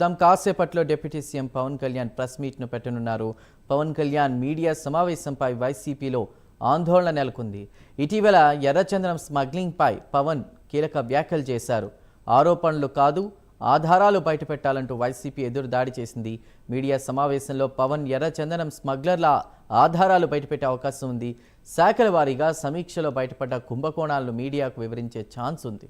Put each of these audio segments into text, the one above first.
తాము కాసేపట్లో deputy CM Pawan Kalyan press మీట్ను పెట్టనున్నారు. పవన్ కళ్యాణ్ మీడియా సమావేశంపై వైసీపీలో ఆందోళన నెలకొంది. ఇటీవల ఎర్రచందనం స్మగ్లింగ్పై పవన్ కీలక వ్యాఖ్యలు చేశారు. ఆరోపణలు కాదు ఆధారాలు బయటపెట్టాలంటూ వైసీపీ ఎదురు దాడి చేసింది. మీడియా సమావేశంలో పవన్ ఎర్రచందనం స్మగ్లర్ల ఆధారాలు బయటపెట్టే అవకాశం ఉంది. శాఖల వారీగా సమీక్షలో బయటపడ్డ కుంభకోణాలను మీడియాకు వివరించే ఛాన్స్ ఉంది.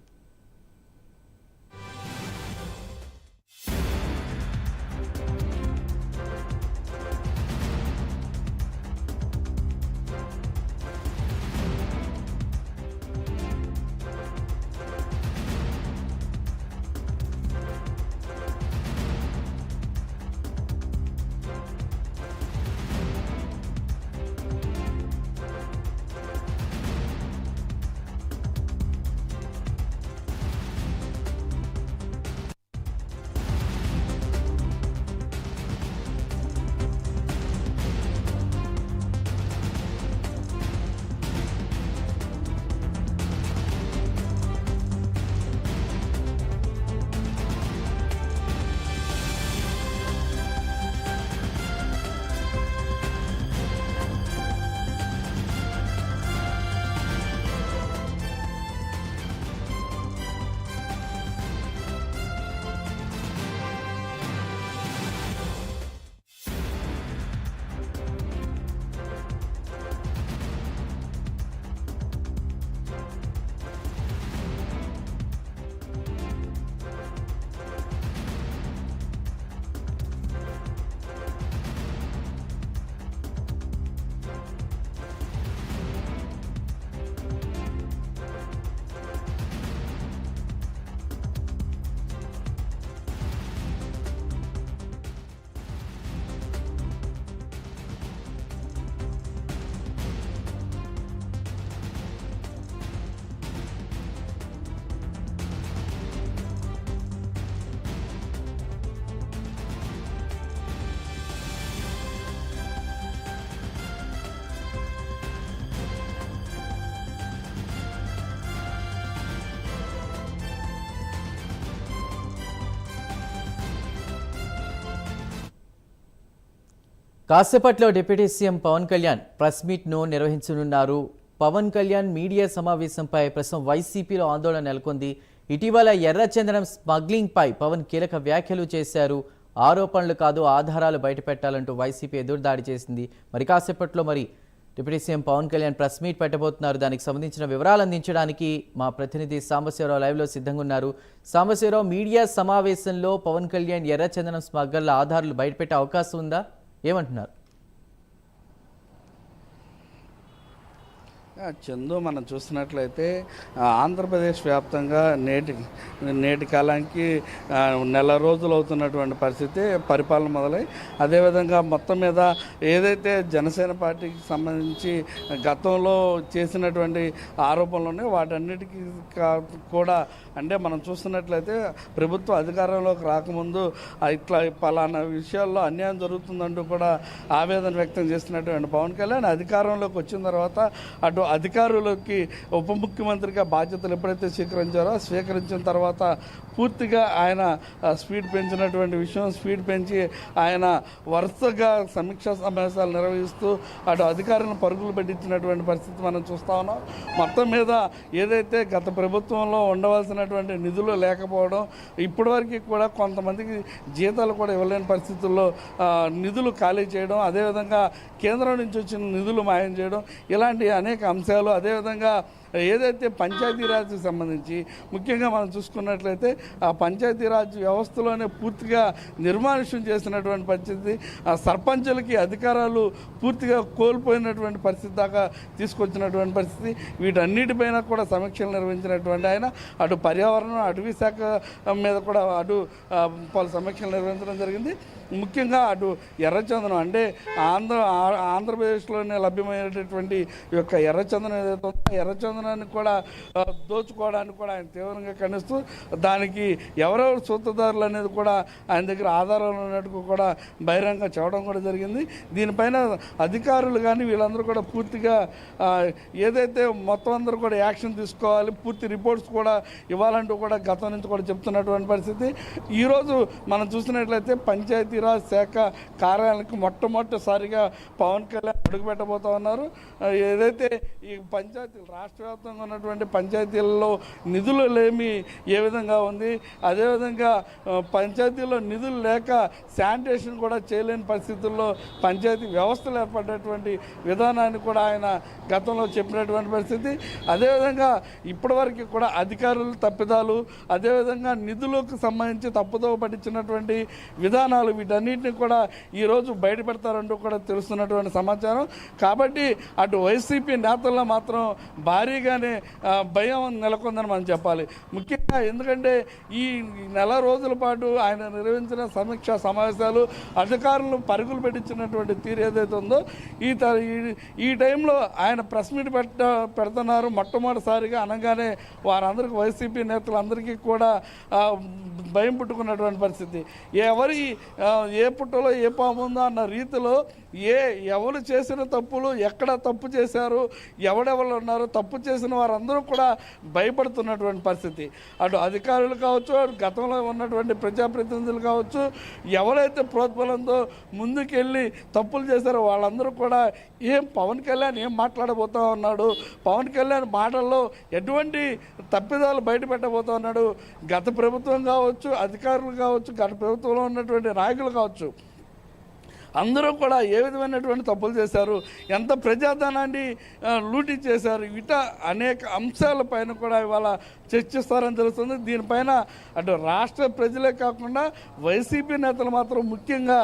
కాసేపట్లో deputy CM Pawan Kalyan press మీట్ను నిర్వహించనున్నారు. పవన్ కళ్యాణ్ మీడియా సమావేశంపై ప్రస్తుతం వైసీపీలో ఆందోళన నెలకొంది. ఇటీవల ఎర్రచందనం స్మగ్లింగ్పై పవన్ కీలక వ్యాఖ్యలు చేశారు. ఆరోపణలు కాదు ఆధారాలు బయటపెట్టాలంటూ వైసీపీ ఎదురుదాడి చేసింది. మరి కాసేపట్లో మరి deputy CM Pawan Kalyan press meet పెట్టబోతున్నారు. దానికి సంబంధించిన వివరాలు అందించడానికి మా ప్రతినిధి సాంబశివరావు లైవ్లో సిద్ధంగా ఉన్నారు. సాంబశివరావు మీడియా సమావేశంలో పవన్ కళ్యాణ్ ఎర్రచందనం స్మగ్గర్ల ఆధారాలు బయటపెట్టే అవకాశం ఉందా? ఏమంటున్నారు? చందు మనం చూసినట్లయితే ఆంధ్రప్రదేశ్ వ్యాప్తంగా నేటి నేటి కాలానికి నెల రోజులు అవుతున్నటువంటి పరిస్థితి పరిపాలన మొదలై అదేవిధంగా మొత్తం మీద ఏదైతే జనసేన పార్టీకి సంబంధించి గతంలో చేసినటువంటి ఆరోపణలు ఉన్నాయో వాటన్నిటికీ కా- కూడా అంటే మనం చూస్తున్నట్లయితే ప్రభుత్వం అధికారంలోకి రాకముందు ఇట్లా పలానా విషయాల్లో అన్యాయం జరుగుతుందంటూ కూడా ఆవేదన వ్యక్తం చేస్తున్నటువంటి పవన్ కళ్యాణ్ అధికారంలోకి వచ్చిన తర్వాత అటు అధికారులకి ఉప ముఖ్యమంత్రిగా బాధ్యతలు ఎప్పుడైతే స్వీకరించారో స్వీకరించిన తర్వాత పూర్తిగా ఆయన స్పీడ్ పెంచినటువంటి విషయం స్పీడ్ పెంచి ఆయన వరుసగా సమీక్షా సమావేశాలు నిర్వహిస్తూ అటు అధికారులను పరుగులు పెట్టించినటువంటి పరిస్థితి మనం చూస్తా ఉన్నాం. మొత్తం మీద ఏదైతే గత ప్రభుత్వంలో ఉండవలసినటువంటి నిధులు లేకపోవడం ఇప్పటివరకు కూడా కొంతమందికి జీతాలు కూడా ఇవ్వలేని పరిస్థితుల్లో నిధులు ఖాళీ చేయడం అదేవిధంగా కేంద్రం నుంచి వచ్చిన నిధులు మాయం చేయడం ఇలాంటి అనేక అంశాలు అదేవిధంగా ఏదైతే పంచాయతీరాజ్కి సంబంధించి ముఖ్యంగా మనం చూసుకున్నట్లయితే ఆ పంచాయతీరాజ్ వ్యవస్థలోనే పూర్తిగా నిర్మానుష్యం చేసినటువంటి పరిస్థితి ఆ సర్పంచులకి అధికారాలు పూర్తిగా కోల్పోయినటువంటి పరిస్థితి దాకా తీసుకొచ్చినటువంటి పరిస్థితి వీటన్నిటిపైన కూడా సమీక్షలు నిర్వహించినటువంటి ఆయన. అటు పర్యావరణం అటవీ శాఖ మీద కూడా అటు పలు సమీక్షలు నిర్వహించడం జరిగింది. ముఖ్యంగా అటు ఎర్రచందనం అంటే ఆంధ్ర ఆంధ్రప్రదేశ్లోనే లభ్యమైనటువంటి యొక్క ఎర్రచందనం ఏదైతే ఉందో ఎర్రచందనం చందనాన్ని కూడా దోచుకోవడానికి కూడా ఆయన తీవ్రంగా ఖండిస్తూ దానికి ఎవరెవరు సూత్రధారులు అనేది కూడా ఆయన దగ్గర ఆధారాలు ఉన్నట్టు కూడా బహిరంగ చెప్పడం కూడా జరిగింది. దీనిపైన అధికారులు కానీ వీళ్ళందరూ కూడా పూర్తిగా ఏదైతే మొత్తం అందరూ కూడా యాక్షన్ తీసుకోవాలి పూర్తి రిపోర్ట్స్ కూడా ఇవ్వాలంటూ కూడా గతం నుంచి కూడా చెప్తున్నటువంటి పరిస్థితి. ఈరోజు మనం చూసినట్లయితే పంచాయతీరాజ్ శాఖ కార్యాలయానికి మొట్టమొదటిసారిగా పవన్ కళ్యాణ్ అడుగుపెట్టబోతా ఉన్నారు. ఏదైతే ఈ పంచాయతీ రాష్ట్ర వ్యాప్తంగా ఉన్నటువంటి పంచాయతీలలో నిధులు లేమి ఏ విధంగా ఉంది? అదేవిధంగా పంచాయతీలో నిధులు లేక శానిటేషన్ కూడా చేయలేని పరిస్థితుల్లో పంచాయతీ వ్యవస్థలు ఏర్పడేటువంటి విధానాన్ని కూడా ఆయన గతంలో చెప్పినటువంటి పరిస్థితి. అదేవిధంగా ఇప్పటివరకు కూడా అధికారులు తప్పిదాలు అదేవిధంగా నిధులకు సంబంధించి తప్పుదోవ పట్టించినటువంటి విధానాలు వీటన్నిటిని కూడా ఈరోజు బయటపెడతారంటూ కూడా తెలుస్తున్నటువంటి సమాచారం. కాబట్టి అటు వైసీపీ నేతల్లో మాత్రం భారీ ఆ, భయం నెలకొందని మనం చెప్పాలి. ముఖ్యంగా ఎందుకంటే ఈ నెల రోజుల పాటు ఆయన నిర్వహించిన సమీక్ష సమావేశాలు అధికారులు పరుగులు పెట్టించినటువంటి తీరు ఏదైతే ఉందో ఈ త- ఈ- ఈ టైంలో ఆయన ప్రెస్ మీట్ పెట్ట పెడుతున్నారు. మొట్టమొదటిసారిగా అనగానే వారందరికీ వైసీపీ నేతలందరికీ కూడా భయం పుట్టుకున్నటువంటి పరిస్థితి. ఎవరి ఏ పుట్టలో ఏ పాము ఉందో అన్న రీతిలో ఏ ఎవరు చేసిన తప్పులు ఎక్కడ తప్పు చేశారు ఎవడెవరు ఉన్నారు తప్పు చేసిన వారందరూ కూడా భయపడుతున్నటువంటి పరిస్థితి. అటు అధికారులు కావచ్చు అటు గతంలో ఉన్నటువంటి ప్రజాప్రతినిధులు కావచ్చు ఎవరైతే ప్రోత్బలంతో ముందుకెళ్ళి తప్పులు చేశారో వాళ్ళందరూ కూడా ఏం పవన్ కళ్యాణ్ ఏం మాట్లాడబోతా ఉన్నాడు పవన్ కళ్యాణ్ మాటల్లో ఎటువంటి తప్పిదాలు బయటపెట్టబోతా ఉన్నాడు గత ప్రభుత్వం కావచ్చు అధికారులు కావచ్చు గత ప్రభుత్వంలో ఉన్నటువంటి నాయకులు కావచ్చు. అందరూ కూడా ఏ విధమైనటువంటి తప్పులు చేశారు? ఎంత ప్రజాధనాన్ని లూటీ చేశారు? ఇట అనేక అంశాలపైన కూడా ఇవాళ చర్చిస్తారని తెలుస్తుంది. దీనిపైన అటు రాష్ట్ర ప్రజలే కాకుండా వైసీపీ నేతలు మాత్రం ముఖ్యంగా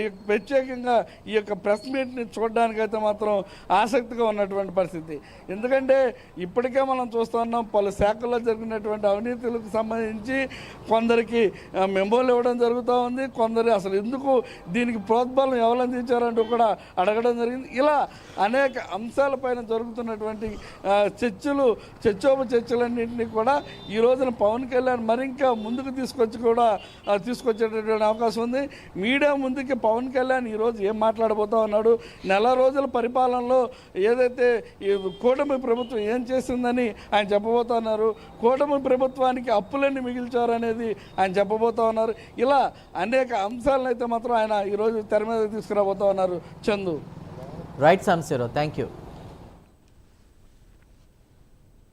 ఈ ప్రత్యేకంగా ఈ యొక్క ప్రెస్ మీట్ని చూడడానికైతే మాత్రం ఆసక్తిగా ఉన్నటువంటి పరిస్థితి. ఎందుకంటే ఇప్పటికే మనం చూస్తున్నాం పలు శాఖల్లో జరిగినటువంటి అవినీతులకు సంబంధించి కొందరికి మెమోలు ఇవ్వడం జరుగుతూ ఉంది. కొందరు అసలు ఎందుకు దీనికి ఫుట్బాల్ను ఎవరు అందించారంటూ కూడా అడగడం జరిగింది. ఇలా అనేక అంశాలపైన జరుగుతున్నటువంటి చర్చలు చర్చోప చర్చలన్నింటినీ కూడా ఈ రోజున పవన్ కళ్యాణ్ మరింకా ముందుకు తీసుకొచ్చి కూడా తీసుకొచ్చేటటువంటి అవకాశం ఉంది. మీడియా ముందుకి పవన్ కళ్యాణ్ ఈరోజు ఏం మాట్లాడబోతా ఉన్నాడు నెల రోజుల పరిపాలనలో ఏదైతే కూటమి ప్రభుత్వం ఏం చేసిందని ఆయన చెప్పబోతా ఉన్నారు కూటమి ప్రభుత్వానికి అప్పులన్నీ మిగిల్చారు అనేది ఆయన చెప్పబోతా ఉన్నారు. ఇలా అనేక అంశాలను అయితే మాత్రం ఆయన ఈరోజు తెర మీద తీసుకురాబోతా ఉన్నారు చందు. రైట్ సాంశీరావు థ్యాంక్ యూ